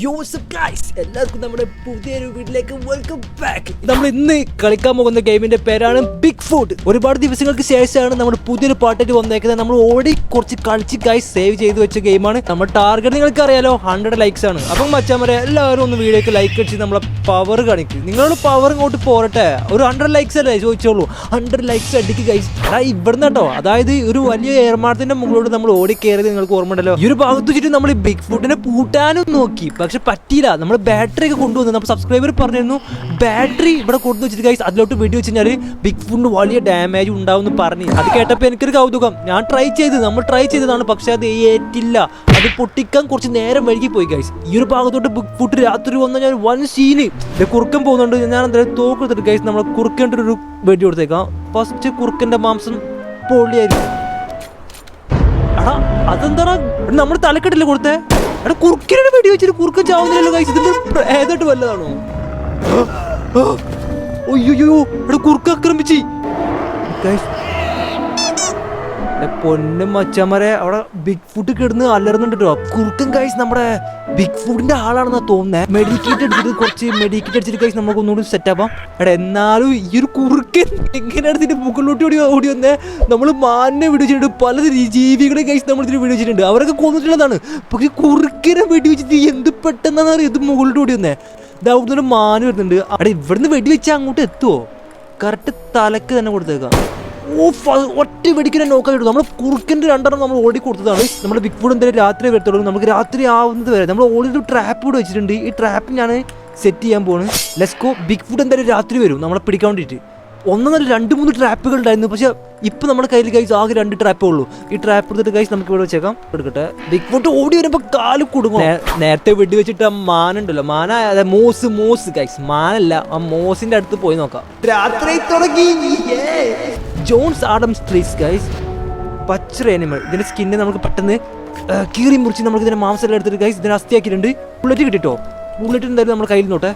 എല്ലാവർക്കും നമ്മുടെ പുതിയൊരു വീട്ടിലേക്ക് വെൽക്കം ബാക്ക് നമ്മൾ ഇന്ന് കളിക്കാൻ പോകുന്ന ഗെയിമിന്റെ പേരാണ് ബിഗ് ഫുഡ് ഒരുപാട് ദിവസങ്ങൾക്ക് ശേഷമാണ് നമ്മുടെ പുതിയൊരു പാട്ടായിട്ട് വന്നേക്കുന്നത്. നമ്മൾ ഓടി കുറച്ച് കളിച്ച് ഗൈസ് സേവ് ചെയ്ത് വെച്ച ഗെയിമാണ്. നമ്മുടെ ടാർഗറ്റ് നിങ്ങൾക്ക് അറിയാലോ ഹൺഡ്രഡ് ലൈക്സ് ആണ്. അപ്പം മച്ചാമരെ എല്ലാവരും ഒന്ന് വീഡിയോക്ക് ലൈക്ക് അടിച്ച് നമ്മളെ പവർ കാണിക്കും. നിങ്ങളുടെ പവർ ഇങ്ങോട്ട് പോരട്ടെ. ഒരു ഹൺഡ്രഡ് ലൈക്സ് അല്ലേ ചോദിച്ചോളൂ. ഹൺഡ്രഡ് ലൈക്സ് അടിക്ക് ഗൈസ് അതാ ഇവിടുന്ന് കേട്ടോ. അതായത് ഒരു വലിയ ഏർമാടത്തിന്റെ മുകളിലോട്ട് നമ്മൾ ഓടി കയറിയത് നിങ്ങൾക്ക് ഓർമ്മ ഉണ്ടല്ലോ ഈ ഒരു ഭാഗത്ത് വെച്ചിട്ട് നമ്മൾ ബിഗ് ഫുഡിനെ പൂട്ടാനും നോക്കി. പക്ഷെ പറ്റിയില്ല. നമ്മൾ ബാറ്ററി ഒക്കെ കൊണ്ടുവന്നു നമ്മൾ സബ്സ്ക്രൈബർ പറഞ്ഞിരുന്നു ബാറ്ററി ഇവിടെ കൊണ്ടു വെച്ചിട്ട് ഗൈസ് അതിലോട്ട് വെടി വെച്ച് കഴിഞ്ഞാൽ ബിഗ് ഫുഡ് വലിയ ഡാമേജ് ഉണ്ടാവും എന്ന് പറഞ്ഞു. അത് കേട്ടപ്പോൾ എനിക്കൊരു കൗതുകം. ഞാൻ ട്രൈ ചെയ്ത് നമ്മൾ ട്രൈ ചെയ്തതാണ്. പക്ഷെ അത് ഏറ്റില്ല. അത് പൊട്ടിക്കാൻ കുറച്ച് നേരം വൈകി പോയി ഗൈസ് ഈ ഒരു ഭാഗത്തോട്ട് ബിഗ് ഫുഡ് രാത്രി വന്ന ഞാൻ വൺ സീന് കുറുക്കൻ പോകുന്നുണ്ട്. ഞാൻ എന്തായാലും തോക്കെടുത്തിട്ട് ഗൈസ് നമ്മൾ കുറുക്കേണ്ട ഒരു വെടി കൊടുത്തേക്കാം. ഫസ്റ്റ് കുറുക്കന്റെ മാംസം പൊള്ളിയായിരിക്കും. എടാ അതെന്താടാ? നമ്മൾ തലക്കെട്ടില്ല കൊടുത്തേ? എടാ കുറുക്കിനോട് വെടി വെച്ചിട്ട് കുറുക്കൻ ചാവുന്നില്ലല്ലോ ഗൈസ് ഇതിന്റെ ഏതായിട്ട് വല്ലതാണോ അയ്യോ എടാ കുറുക്ക് ആക്രമിച്ചു പൊന്നും മച്ചമരെ അവിടെ ബിഗ് ഫുഡ് കിടന്ന് അലറുന്നുണ്ട് കേട്ടോ കുറുക്കൻ ഗൈസ് നമ്മുടെ ബിഗ് ഫുഡിന്റെ ആളാണെന്നാ തോന്നുന്നത് മെഡിക്കേറ്റ് എടുത്തിട്ട് കുറച്ച് മെഡിക്കേറ്റ് അടിച്ചിട്ട് കൈസ് നമുക്ക് ഒന്നുകൂടി സെറ്റ് ആവാം എടാ എന്നാലും ഈ ഒരു കുറുക്കൻ എങ്ങനെ എടുത്തിട്ട് മുകളിലോട്ട് ഓടി ഓടി വന്നേ നമ്മൾ മാനിനെ വെടിവെച്ചിട്ടുണ്ട് പല ജീവികളെ കൈസ് നമ്മൾ ഇതിന് വെടിവെച്ചിട്ടുണ്ട് അവരൊക്കെ കൊന്നിട്ടുള്ളതാണ്. പക്ഷെ കുറുക്കനെ വെടിവെച്ചിട്ട് എന്ത് പെട്ടെന്നാണ് അറിയാം. ഇത് മുകളിലോട്ട് ഓടി വന്നേ. ഇതാ അവിടുന്ന് ഒരു മാന് വരുന്നുണ്ട്. അവിടെ ഇവിടുന്ന് വെടിവെച്ചാൽ അങ്ങോട്ട് എത്തുമോ കറക്റ്റ് തലക്ക് തന്നെ കൊടുത്തേക്കാം. ഓ ഒറ്റ വെടിക്കിനെ നോക്കാൻ കിട്ടും നമ്മൾ കുറുക്കിന്റെ രണ്ടെണ്ണം നമ്മൾ ഓടി കൊടുത്തതാണ്. നമ്മൾ ബിഗ് ഫുഡ് എന്തായാലും രാത്രി വരത്തുള്ളൂ. നമുക്ക് രാത്രി ആവുന്നത് വരെ. നമ്മൾ ഓടി ഒരു ട്രാപ്പ് കൂടെ വെച്ചിട്ടുണ്ട്. ഈ ട്രാപ്പ് ഞാൻ സെറ്റ് ചെയ്യാൻ പോണ് ലെസ്കോ ബിഗ് ഫുഡ് എന്തായാലും രാത്രി വരും. നമ്മളെ പിടിക്കാൻ വേണ്ടിയിട്ട് ഒന്നൊന്നല്ല രണ്ട് മൂന്ന് ട്രാപ്പുകൾ ഉണ്ടായിരുന്നു. പക്ഷെ ഇപ്പം നമ്മുടെ കയ്യിൽ കൈസ് ആകെ രണ്ട് ട്രാപ്പേ ഉള്ളൂ. ഈ ട്രാപ്പ് എടുത്തിട്ട് കൈസ് നമുക്ക് ഇവിടെ വെച്ചേക്കാം. എടുക്കട്ടെ. ബിഗ് ഫുഡ് ഓടി വരുമ്പോൾ കാൽ കൊടുക്കും നേരത്തെ വെടി വെച്ചിട്ട് ആ മാനുണ്ടല്ലോ മാന അതെ മോസ് മോസ് കൈസ് മാനല്ല ആ മോസിന്റെ അടുത്ത് പോയി നോക്കാം. രാത്രി തുടങ്ങി ജോൺസ് ആഡംസ് ട്രീസ് ഗൈസ്. പച്ചറ അനിമൽ ഇതിന്റെ സ്കിന്നെ നമുക്ക് പെട്ടെന്ന് കീറി മുറിച്ച് നമുക്ക് ഇതിന്റെ മാംസം എടുത്തിട്ട് ഗൈസ് ഇതിനെ അസ്ഥിയാക്കിയിട്ടുണ്ട്. ബുള്ളറ്റ് കിട്ടിട്ടോ? ബുള്ളറ്റ് എന്തായാലും നമ്മുടെ കയ്യിൽ നോട്ടെ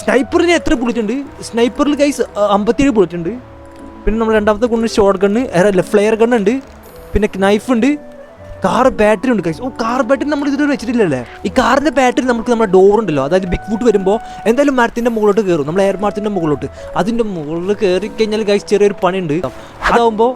സ്നൈപ്പറിന് എത്ര ബുള്ളറ്റ് ഉണ്ട്? സ്നൈപ്പറിൽ ഗൈസ് അമ്പത്തിയേഴ് ബുള്ളറ്റ് ഉണ്ട്. പിന്നെ നമ്മൾ രണ്ടാമത്തെ കൊണ്ട് ഷോർട്ട് ഗണ്ണ് ഫ്ലെയർ ഗണ്ണ് ഉണ്ട്. പിന്നെ നൈഫ് ഉണ്ട്. കാർ ബാറ്ററി ഉണ്ട് ഓ കാർ ബാറ്ററി നമ്മൾ ഇതുവരെ വെച്ചിട്ടില്ലല്ലേ? ഈ കാറിന്റെ ബാറ്ററി നമുക്ക് നമ്മുടെ ഡോർ ഉണ്ടല്ലോ. അതായത് ബിഗ് ഫുട്ട് വരുമ്പോൾ എന്തായാലും മരത്തിന്റെ മുകളിലോട്ട് കയറും നമ്മൾ എയർ മരത്തിന്റെ മുകളിലോട്ട്. അതിന്റെ മുകളിൽ കയറി കഴിഞ്ഞാൽ ഗൈസ് ചെറിയൊരു പണിയുണ്ട്. അതാവുമ്പോൾ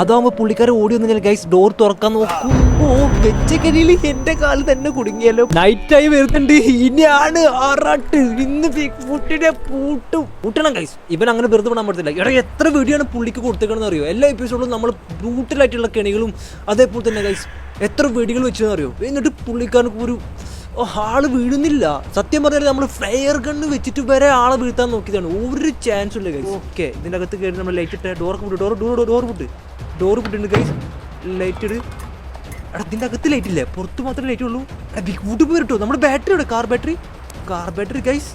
അതാവുമ്പോൾ പുള്ളിക്കാരെ ഓടി വന്നു ഗൈസ് ഡോർ തുറക്കാൻ നോക്കുമ്പോ വെച്ച കരിയിൽ എന്റെ കാൽ തന്നെ കുടുങ്ങിയല്ലോ. നൈറ്റ് ആയി വരുന്നുണ്ട്. ഇനിയാണ് ആറാട്ട്. ഇന്ന് ഫുട്ടിനെ പൂട്ടും. പൂട്ടണം ഗൈസ് ഇവൻ അങ്ങനെ വെറുതെ വിടാൻ പറ്റത്തില്ല. എടാ എത്ര വീഡിയോയാണ് പുള്ളിക്ക് കൊടുത്തേക്കണെന്ന് അറിയോ? എല്ലാ എപ്പിസോഡിലും നമ്മൾ ബ്രൂട്ടലായിട്ടുള്ള കെണികളും അതേപോലെ തന്നെ ഗൈസ് എത്ര വെടികൾ വെച്ചെന്ന് അറിയോ എന്നിട്ട് പുള്ളിക്കാർക്ക് ഒരു ആൾ വീഴുന്നില്ല. സത്യം പറഞ്ഞാൽ നമ്മൾ ഫ്ലയർ ഗണ്ണ് വെച്ചിട്ട് വരെ ആളെ വീഴ്ത്താൻ നോക്കിയതാണ്. ഒരു ചാൻസ് ഇല്ല ഗൈസ് ഓക്കെ ഇതിന്റെ അകത്ത് കയറി നമ്മൾ ലൈറ്റ് ഇട്ട് ഡോർ ഡോർ ഡോർ ഡോർ വിട്ട് ഡോർ കിട്ടുന്നുണ്ട് ഗൈസ് ഇട്. എടാ ഇതിന്റെ അകത്ത് ലൈറ്റ് ഇല്ലേ? പുറത്ത് മാത്രമേ ലൈറ്റ് ഉള്ളൂ. എടാ ഫുഡ് പോയി കിട്ടുമോ നമ്മുടെ ബാറ്ററി ഇവിടെ car battery car battery guys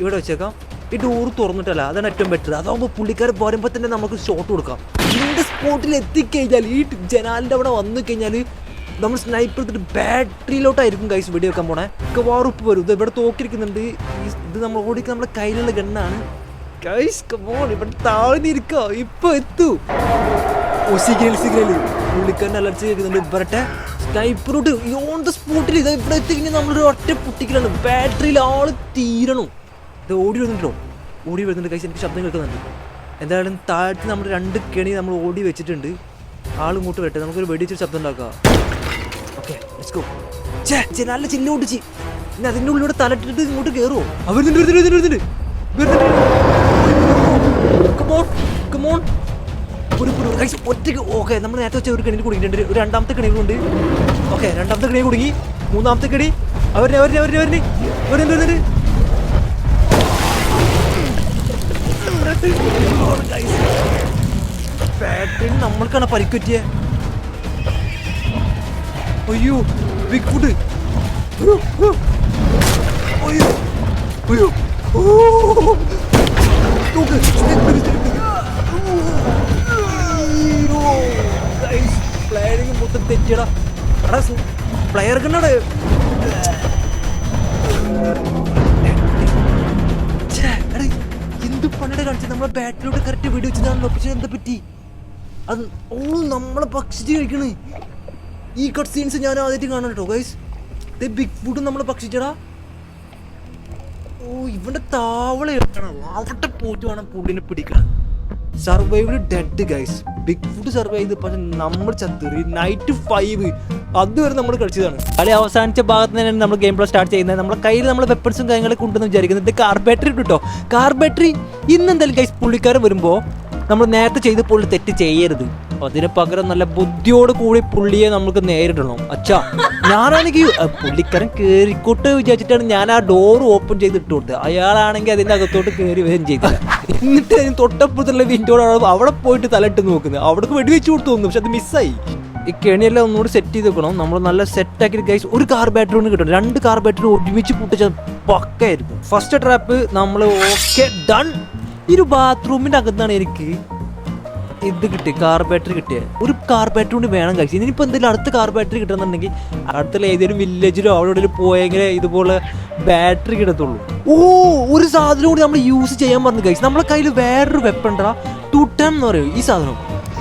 ഇവിടെ വെച്ചേക്കാം. ഈ ഡോർ തുറന്നിട്ടല്ല അതാണ് ഏറ്റവും ബെറ്റർ അതാകുമ്പോൾ പുള്ളിക്കാർ പോരുമ്പോൾ തന്നെ നമുക്ക് ഷോട്ട് കൊടുക്കാം. ഇതിന്റെ സ്പോട്ടിൽ എത്തിക്കഴിഞ്ഞാൽ ഈ ജനാലിന്റെ അവിടെ വന്നു കഴിഞ്ഞാൽ നമ്മൾ സ്നൈപ്പർ എടുത്തിട്ട് ബാറ്ററിയിലോട്ടായിരിക്കും ഗൈസ് വെടി വെക്കാൻ പോണേ. മിക്കവാറും ഉപ്പ് വരും. ഇത് ഇവിടെ തോക്കിരിക്കുന്നുണ്ട്. ഇത് നമ്മൾ ഓടിക്കുന്ന നമ്മുടെ കയ്യിലുള്ള ഗണ്ണാണ് ഗൈസ് കമോൺ ഇവിടെ താഴ്ന്നിരിക്കോ. ഇപ്പൊ എത്തു? സിഗ്നൽ സിഗ്നൽ പുള്ളിക്കാരൻ അലർച്ച കേൾക്കുന്നുണ്ട്. വരട്ടെ സ്നൈപ്പറോട്ട് ഓൺ ദ സ്പോട്ടിൽ ഇത് ഇവിടെ എത്തിക്കഴിഞ്ഞാൽ നമ്മളൊരു ഒറ്റ പൊട്ടിക്കലാണ്. ബാറ്ററിയിൽ ആൾ തീരണു. ഇത് ഓടി വരുന്നുണ്ടോ ഓടി വരുന്നുണ്ട്. കൈസ് എനിക്ക് ശബ്ദം കേൾക്കുന്നുണ്ട്. എന്തായാലും താഴത്ത് നമ്മൾ രണ്ട് കെണി നമ്മൾ ഓടി വെച്ചിട്ടുണ്ട്. ആൾ ഇങ്ങോട്ട് വരട്ടെ. നമുക്കൊരു വെടിച്ചൊരു ശബ്ദം ഉണ്ടാക്കാം. ഓക്കെ ലെറ്റ്സ് ഗോ ചേ നല്ല ചില്ല് ഓടിച്ച് ഇനി അതിന്റെ ഉള്ളിലൂടെ തലട്ടിട്ട് ഇങ്ങോട്ട് കയറുമോ അവർ വരുന്നുണ്ട് വരുന്നുണ്ട്. വരുന്നുണ്ട്. ഒറ്റയ്ക്ക് ഓക്കെ നമ്മൾ നേരത്തെ വെച്ച ഒരു കണിയിൽ കുടുങ്ങിയിട്ടുണ്ട് ഒരു രണ്ടാമത്തെ കണികളുണ്ട് ഓക്കെ രണ്ടാമത്തെ കിണി കുടുങ്ങി. മൂന്നാമത്തെ കണി. അവരെ അവരെ അവരെ അവരെ അവരെന്ത് വരുന്നുണ്ട് നമ്മൾക്കാണ് പരിക്കുറ്റിയെ. അയ്യോ ബിഗ് ഫുഡ് അയ്യോ. അയ്യോ. ഓ. നോക്ക് പ്ലെയറിങ് മൊത്തം തെറ്റിയടാ. എടാ പ്ലെയർ കണ്ണാടെ. എന്ത് പണിയുടെ കാണിച്ചത് നമ്മളെ ബാറ്റിലോട്ട് കറക്റ്റ് വീട് വെച്ചതാണല്ലോ ഒപ്പിച്ചത് എന്താ പറ്റി? അത് ഓ നമ്മളെ ഭക്ഷിച്ച് കഴിക്കണേ. ഈ കട്ട് സീൻസ് ഞാൻ ആദ്യമായിട്ട് കാണാൻ കേട്ടോ ഗൈസ് ബിഗ് ഫുഡ് നമ്മളെ ഭക്ഷിച്ചടാ. ഓ ഇവന്റെ താവള അവിടെ പോയിട്ട് വേണം പുള്ളിനെ പിടിക്കണം survived dead guys Bigfoot survive ചെയ്ത് പക്ഷെ നമ്മൾ ചത്തേറി നൈറ്റ് ഫൈവ് അതുവരെ നമ്മൾ കളിച്ചതാണ്. കളി അവസാനിച്ച ഭാഗത്ത് തന്നെയാണ് നമ്മൾ ഗെയിം പ്ലേ സ്റ്റാർട്ട് ചെയ്യുന്നത്. നമ്മുടെ കയ്യിൽ നമ്മൾ വെപ്പൺസും കാര്യങ്ങളൊക്കെ ഉണ്ടെന്ന് വിചാരിക്കുന്നത് ഇത് കാർ ബാറ്ററി കിട്ടോ കാർ ബാറ്ററി ഇന്ന് എന്തായാലും ഗൈസ് പുള്ളിക്കാരൻ വരുമ്പോൾ നമ്മൾ നേരത്തെ ചെയ്ത് പുള്ളി തെറ്റ് ചെയ്യരുത്. അതിന് പകരം നല്ല ബുദ്ധിയോട് കൂടി പുള്ളിയെ നമുക്ക് നേരിടണം. അച്ഛാ ഞാനാണെങ്കിൽ പുള്ളിക്കാരൻ കേറിക്കോട്ട് വിചാരിച്ചിട്ടാണ് ഞാൻ ആ ഡോർ ഓപ്പൺ ചെയ്ത് ഇട്ട് കൊടുത്തത്. അയാളാണെങ്കിൽ അതിന്റെ അകത്തോട്ട് കയറി വരും ചെയ്തില്ല എന്നിട്ട് അതിന് തൊട്ടപ്പുറത്തുള്ള വിൻഡോടാണ് അവിടെ പോയിട്ട് തലയിട്ട് നോക്കുന്നത്. അവിടേക്ക് വെടിവെച്ച് കൊടുത്തു തോന്നുന്നു പക്ഷെ അത് മിസ്സായി ഈ കെണിയെല്ലാം ഒന്നുകൂടി സെറ്റ് ചെയ്ത് വെക്കണം. നമ്മൾ നല്ല സെറ്റ് ആക്കി ഗൈസ് ഒരു കാർ ബാറ്ററി ഒന്ന് കിട്ടും രണ്ട് കാർ ബാറ്ററി ഒരുമിച്ച് പൊട്ടിച്ചാൽ പക്കായിരിക്കും ഫസ്റ്റ് ട്രാപ്പ് നമ്മൾ ഓക്കെ ഡൺ ഈ ഒരു ബാത്റൂമിന്റെ അകത്താണ് എനിക്ക് ഇത് കിട്ടി കാർ ബാറ്ററി കിട്ടിയ. ഒരു കാർ ബാറ്ററി കൊണ്ട് വേണം കഴിച്ചു ഇനിയിപ്പോൾ എന്തെങ്കിലും അടുത്ത കാർ ബാറ്ററി കിട്ടണമെന്നുണ്ടെങ്കിൽ അടുത്തുള്ള ഏതെങ്കിലും വില്ലേജിലോ അവിടെ എവിടെയും പോയെങ്കിലേ ഇതുപോലെ ബാറ്ററി കിട്ടത്തുള്ളൂ. ഓ ഒരു സാധനം കൂടി നമ്മൾ യൂസ് ചെയ്യാൻ പറഞ്ഞു കഴിച്ചു നമ്മളെ കയ്യിൽ വേറൊരു വെപ്പൺ ഉണ്ടാ ടൂട്ടം എന്ന് പറയും. ഈ സാധനം.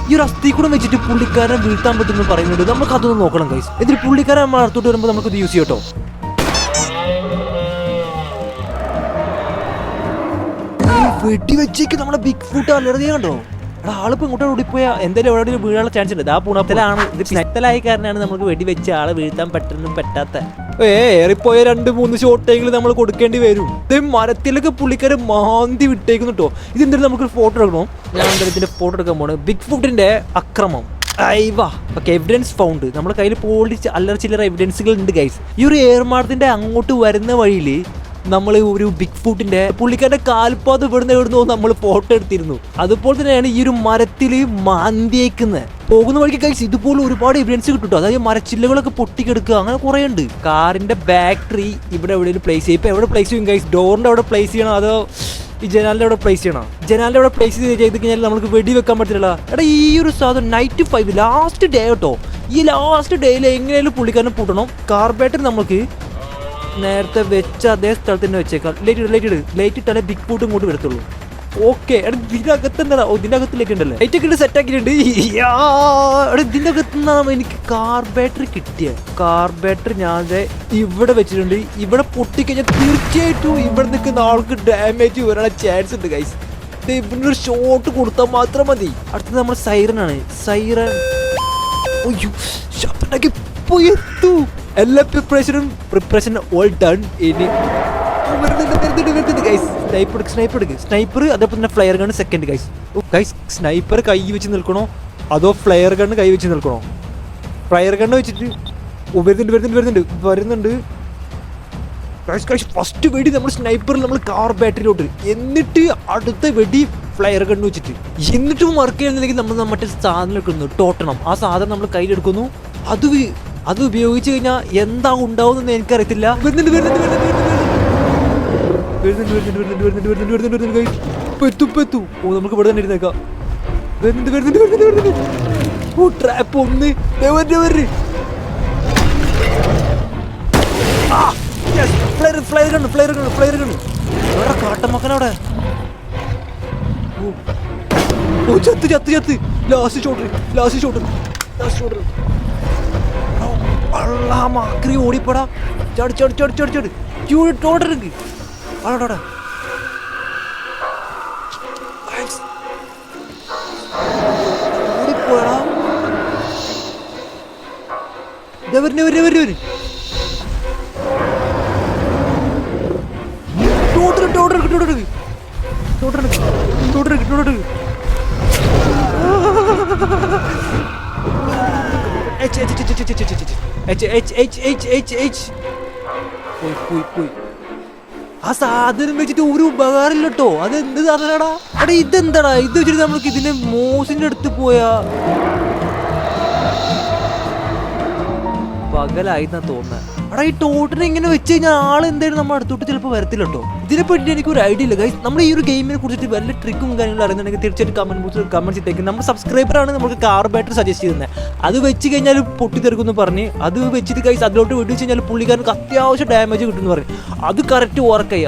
ഈ ഒരു അസ്ഥി കൂടെ വെച്ചിട്ട് പുള്ളിക്കാരനെ വീഴ്ത്താൻ പറ്റുമെന്ന് പറയുന്നുണ്ട്. നമുക്ക് അതൊന്ന് നോക്കണം കഴിച്ചു എന്നിട്ട് പുള്ളിക്കാരൻ നമ്മൾ അടുത്തോട്ട് വരുമ്പോൾ നമുക്ക് ഇത് യൂസ് ചെയ്യട്ടോ വെടി വെച്ചേക്ക് നമ്മുടെ ബിഗ് ഫുട്ട് അലർജി കണ്ടോ? എടാ ആളിപ്പോ ഇങ്ങോട്ട് ഓടിപ്പോയാ. എന്തായാലും എവിടെ വീഴാനുള്ള ചാൻസ് ഉണ്ട്. ആ പുണത്തിലാണ് ഇത് സ്നെത്തലായ കാരണമാണ് നമുക്ക് വെടി വെച്ച് ആളെ വീഴ്ത്താൻ പറ്റുന്നു പറ്റാത്ത. ഏ ഏറിപ്പോയ രണ്ട് മൂന്ന് ഷോട്ടെങ്കിലും നമ്മൾ കൊടുക്കേണ്ടി വരും. ഇത് മരത്തിലൊക്കെ പുള്ളിക്കാര് മാന്തി വിട്ടേക്കുന്നു കേട്ടോ ഇതെന്തായാലും നമുക്കൊരു ഫോട്ടോ എടുക്കണോ? ഞാൻ എന്തായാലും ഇതിന്റെ ഫോട്ടോ എടുക്കാൻ പോണ്. ബിഗ് ഫുഡിന്റെ അക്രമം. ഓക്കെ എവിഡൻസ് ഫൗണ്ട് നമ്മുടെ കയ്യിൽ പോളിച്ച് അല്ലറ ചില്ലറ എവിഡൻസുകൾ ഉണ്ട് ഗൈസ് ഈ ഒരു ഏർമാടത്തിന്റെ അങ്ങോട്ട് വരുന്ന വഴിയിൽ നമ്മൾ ഒരു ബിഗ് ഫുട്ടിന്റെ പുള്ളിക്കാരുടെ കാൽപാത് ഇവിടുന്ന് എവിടുന്നോ നമ്മൾ ഫോട്ടോ എടുത്തിരുന്നു. അതുപോലെ തന്നെയാണ് ഈ ഒരു മരത്തിൽ മാന്തിയേക്കുന്നത് പോകുന്ന വഴിക്ക് കഴിച്ച് ഇതുപോലെ ഒരുപാട് എവിഡൻസ് കിട്ടുട്ടോ. അതായത് മരച്ചില്ലകളൊക്കെ പൊട്ടിക്കെടുക്കുക അങ്ങനെ കുറെ ഉണ്ട് കാറിന്റെ ബാറ്ററി ഇവിടെ എവിടെയെങ്കിലും പ്ലേസ് ചെയ്യും. ഇപ്പൊ എവിടെ പ്ലേസ് ചെയ്യും കഴിച്ച് ഡോറിന്റെ അവിടെ പ്ലേസ് ചെയ്യണോ? അതോ ഈ ജനാലിന്റെ അവിടെ പ്ലേസ് ചെയ്യണം? ജനാലിന്റെ അവിടെ പ്ലേസ് ചെയ്ത് ചെയ്ത് കഴിഞ്ഞാൽ നമുക്ക് വെടി വെക്കാൻ പറ്റില്ല എടാ ഈ ഒരു സാധനം നൈറ്റ് ഫൈവ് ലാസ്റ്റ് ഡേ കേട്ടോ ഈ ലാസ്റ്റ് ഡേയിൽ എങ്ങനെയാലും പുള്ളിക്കാരനെ പൂട്ടണം. കാർ ബാറ്ററി നമുക്ക് നേരത്തെ വെച്ച അതേ സ്ഥലത്ത് തന്നെ വെച്ചേക്കാം ലൈറ്റ് ലൈറ്റ് ലൈറ്റ് ഇട്ടാലേ ബിഗ് ഫൂട്ട് ഇങ്ങോട്ട് വരത്തുള്ളൂ. ഓക്കെ എടാ ഇതിന്റെ അകത്ത് എന്താ ഇതിന്റെ അകത്ത് ലൈറ്റ് ഉണ്ടല്ലേ? ലൈറ്റ് ഒക്കെ സെറ്റ് ആക്കിയിട്ടുണ്ട്. ഇതിന്റെ അകത്ത് നിന്നാണ് എനിക്ക് കാർ ബാറ്ററി കിട്ടിയ. കാർ ബാറ്ററി ഞാൻ ഇവിടെ വെച്ചിട്ടുണ്ട്. ഇവിടെ പൊട്ടിക്കഴിഞ്ഞാൽ തീർച്ചയായിട്ടും ഇവിടെ നിൽക്കുന്ന ആൾക്ക് ഡാമേജ് വരാനുള്ള ചാൻസ് ഉണ്ട് ഗൈസ് ഇവിടെ ഒരു ഷോട്ട് കൊടുത്താൽ മാത്രം മതി. അടുത്തത് നമ്മൾ സൈറൻ ആണ്. സൈറൻ പോയി എത്തു. എല്ലാ പ്രിപ്പറേഷനും പ്രിപ്പറേഷൻ ഓൾ ഡൺ ഇനി സ്നൈപ്പർ സ്നൈപ്പർ എടുക്ക് സ്നൈപ്പർ അതേപോലെ തന്നെ flare gun second guys guys sniper കൈ വെച്ച് നിൽക്കണോ? അതോ ഫ്ലയർ ഗൺ കൈ വെച്ച് നിൽക്കണോ? ഫ്ലയർ ഗൺ വെച്ചിട്ട് ഓ, വരുന്നുണ്ട് വരുന്നുണ്ട് വരുന്നുണ്ട്. വരുന്നുണ്ട്. ഗൈസ് ഗൈസ് ഫസ്റ്റ് വെടി നമ്മൾ സ്നൈപ്പറിൽ നമ്മൾ കാർ ബാറ്ററിയിലോട്ട് എന്നിട്ട് അടുത്ത വെടി ഫ്ലയർ ഗണ്ണ് വെച്ചിട്ട്. എന്നിട്ടും വർക്ക് ചെയ്യുന്നില്ലെങ്കിൽ നമ്മൾ മറ്റേ സാധനം എടുക്കുന്നു ടോട്ടണം ആ സാധനം നമ്മൾ കയ്യിലെടുക്കുന്നു. അത് അത് ഉപയോഗിച്ച് കഴിഞ്ഞാൽ എന്താ ഉണ്ടാവുമെന്ന് എനിക്കറിയത്തില്ല ഓ നമുക്ക് ഇവിടെ തന്നെ ഇരുന്നേക്കാം ഓ ട്രാപ്പ് ഓ. ഓ ചത്ത് ചത്ത് ചത്ത് last shot last shot last shot அல்லா மாக்கறி ஓடிப்படா சடு சடு சடு சடு சடு யூனிட் ஓட இருக்கு அடடா ஓடிப்போடா വരും വരും വരും വരും ടോട്ടർ ടോട്ടർ ടോട്ടർ ടോട്ടർ ടോട്ടർ ടോട്ടർ ടോട്ടർ Eç eç eç eç eç H പോയി പോയി പോയി. ആ സാധനം വെച്ചിട്ട് ഒരു ഉപകാരമില്ല കേട്ടോ അതെന്ത് സാധനടാ? എടാ ഇതെന്താടാ? ഇത് വെച്ചിട്ട് നമ്മൾക്ക് ഇതിന്റെ മോസിന്റെ അടുത്ത് പോയാ. പകലായി എന്നാ തോന്നുന്നത് എടാ ഈ ടോട്ടിനെ ഇങ്ങനെ വെച്ച് കഴിഞ്ഞാൽ ആൾ എന്തായാലും നമ്മുടെ അടുത്തോട്ട് ചിലപ്പോൾ വരത്തില്ല കേട്ടോ ഇതിനെ പറ്റി എനിക്ക് ഒരു ഐഡിയ ഇല്ല. ഗൈസ് നമ്മൾ ഈ ഒരു ഗെയിമിനെ കുറിച്ചിട്ട് വല്ല ട്രിക്കും കാര്യങ്ങളും അറിയുന്നുണ്ടെങ്കിൽ തീർച്ചയായിട്ടും കമന്റ് ബോക്സിൽ കമന്റ് ചെയ്തേക്കും നമ്മുടെ സബ്സ്ക്രൈബറാണ് നമുക്ക് കാർ ബാറ്ററി സജസ്റ്റ് ചെയ്യുന്നത്. അത് വെച്ച് കഴിഞ്ഞാൽ പൊട്ടിത്തെറുക്കുന്നു പറഞ്ഞ് അത് വെച്ചിട്ട് ഗൈസ് അതിലോട്ട് വെടിച്ച് കഴിഞ്ഞാൽ പുള്ളിക്കാർക്ക് അത്യാവശ്യം ഡാമേജ് കിട്ടുമെന്ന് പറയും അത് കറക്റ്റ് ഓർക്കായി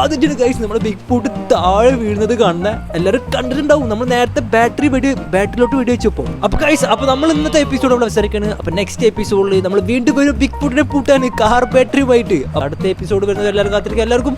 ആദ്യമായിട്ട് ഗൈസ് നമ്മുടെ ബിഗ് പൊട്ട് താഴെ വീഴുന്നത് കാണുന്ന എല്ലാവരും കണ്ടിട്ടുണ്ടാവും. നമ്മൾ നേരത്തെ ബാറ്ററി വെടി ബാറ്ററിലോട്ട് വെടി വെച്ചപ്പോൾ അപ്പൊ ഗൈസ് അപ്പൊ നമ്മൾ ഇന്നത്തെ എപ്പിസോഡ് നമ്മൾ അവസാനിക്കാണ്. അപ്പൊ നെക്സ്റ്റ് എപ്പിസോഡിൽ നമ്മൾ വീണ്ടും ഒരു ബിഗ് പൊട്ടിനെ പൂട്ടാൻ കാർ ബാറ്ററിയുമായിട്ട് അടുത്ത എപ്പിസോഡ് വരുന്നത് എല്ലാവരും കാത്തിരിക്കും എല്ലാവർക്കും